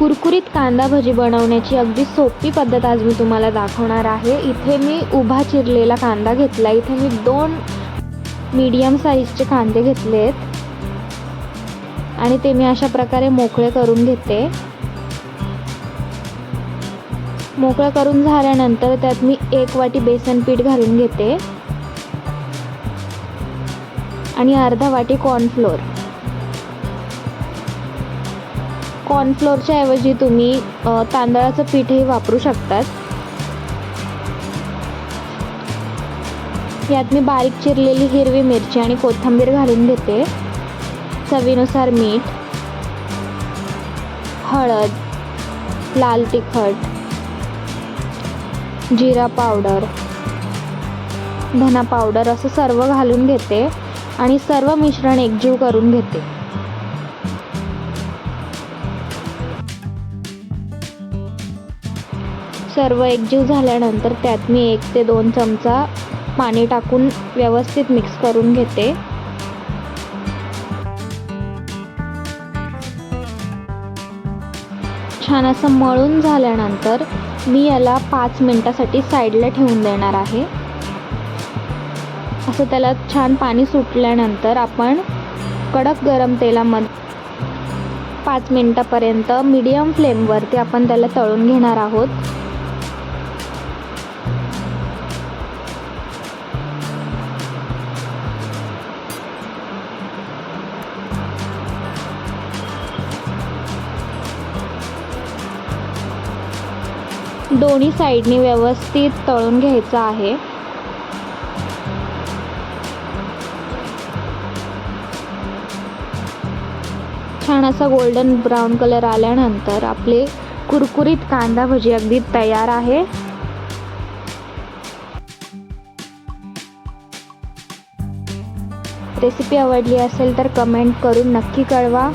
कुरकुरीत कांदा भजी बनवण्याची अगदी सोपी पद्धत आज मी तुम्हाला दाखवणार आहे. इथे मी उभा चिरलेला कांदा घेतला. इथे मी दोन मीडियम साईजचे कांदे घेतले आहेत आणि ते मी अशा प्रकारे मोकळे करून घेते. मोकळं करून झाल्यानंतर त्यात मी एक वाटी बेसन पीठ घालून घेते. आणि अर्धा वाटी कॉर्नफ्लोअर कॉर्नफ्लोअरच्या ऐवजी तुम्ही तांदळाचं पीठही वापरू शकतात. यात मी बारीक चिरलेली हिरवी मिरची आणि कोथिंबीर घालून घेते. चवीनुसार मीठ हळद लाल तिखट जिरा पावडर धना पावडर असं सर्व घालून घेते आणि सर्व मिश्रण एकजीव करून घेते. सर्व एकजीव झाल्यानंतर त्यात मी एक ते दोन चमचा पाणी टाकून व्यवस्थित मिक्स करून घेते. छान असं मळून झाल्यानंतर मी याला पाच मिनटासाठी साईडला ठेवून देणार आहे. असं त्याला छान पाणी सुटल्यानंतर आपण कडक गरम तेलामध्ये पाच मिनटापर्यंत मीडियम फ्लेमवरती आपण त्याला तळून घेणार आहोत. दोन्ही साईडनी व्यवस्थित तळून घ्यायचं आहे. छान असा गोल्डन ब्राऊन कलर आल्यानंतर आपले कुरकुरीत कांदा भजी अगदी तयार आहे. रेसिपी आवडली असेल तर कमेंट करून नक्की कळवा.